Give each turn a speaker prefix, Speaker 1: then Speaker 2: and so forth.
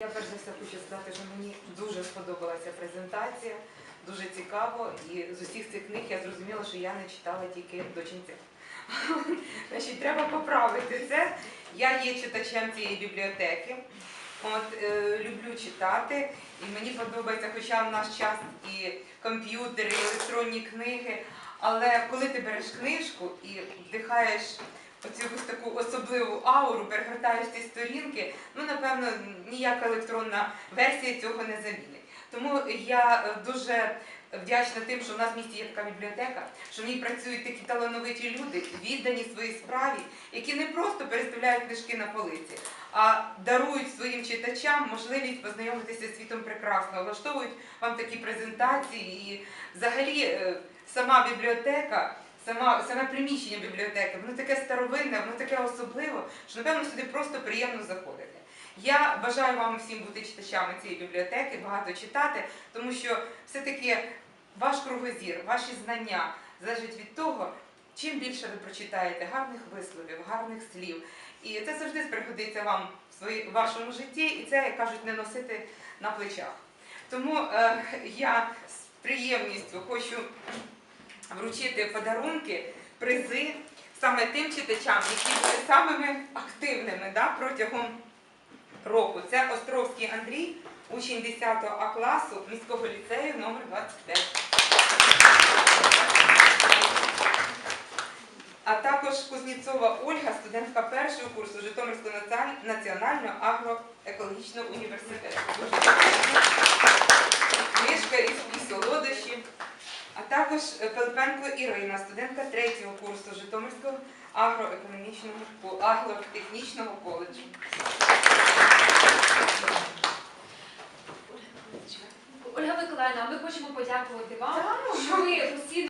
Speaker 1: Я перш за все хочу сказати, що мені дуже сподобалася презентація, дуже цікаво. І з усіх цих книг я зрозуміла, що я не читала тільки дочинця. Значить, треба поправити це. Я є читачем цієї бібліотеки. От, е, люблю читати, і мені подобається, хоча в наш час і комп'ютери, і електронні книги. Але коли ти береш книжку і вдихаєш оцю таку особливу ауру, перегортаєш ці сторінки, ну напевно ніяка електронна версія цього не замінить. Тому я е, дуже вдячна тим, що в нас в місті є така бібліотека, що в ній працюють такі талановиті люди, віддані своїй справі, які не просто переставляють книжки на полиці, а дарують своїм читачам можливість познайомитися з світом прекрасно, влаштовують вам такі презентації і взагалі е, сама бібліотека. Саме приміщення бібліотеки, воно таке старовинне, воно таке особливе, що напевно сюди просто приємно заходити. Я бажаю вам всім бути читачами цієї бібліотеки, багато читати, тому що все-таки ваш кругозір, ваші знання залежать від того, чим більше ви прочитаєте гарних висловів, гарних слів. І це завжди пригодиться вам в вашому житті, і це, як кажуть, не носити на плечах. Тому е, я з приємністю хочу вручити подарунки, призи саме тим читачам, які були самими активними да, протягом року. Це Островський Андрій, учень 10 А класу міського ліцею номер 25. А також Кузнєцова Ольга, студентка першого курсу Житомирського національного агроекологічного університету. Дуже дякую. Книжка і і солодощі. А також е, Пилипенко Ірина, студентка третього курсу Житомирського агроекономічного агротехнічного коледжу.
Speaker 2: Ольга Миколаївна, ми хочемо подякувати вам, що ви постійно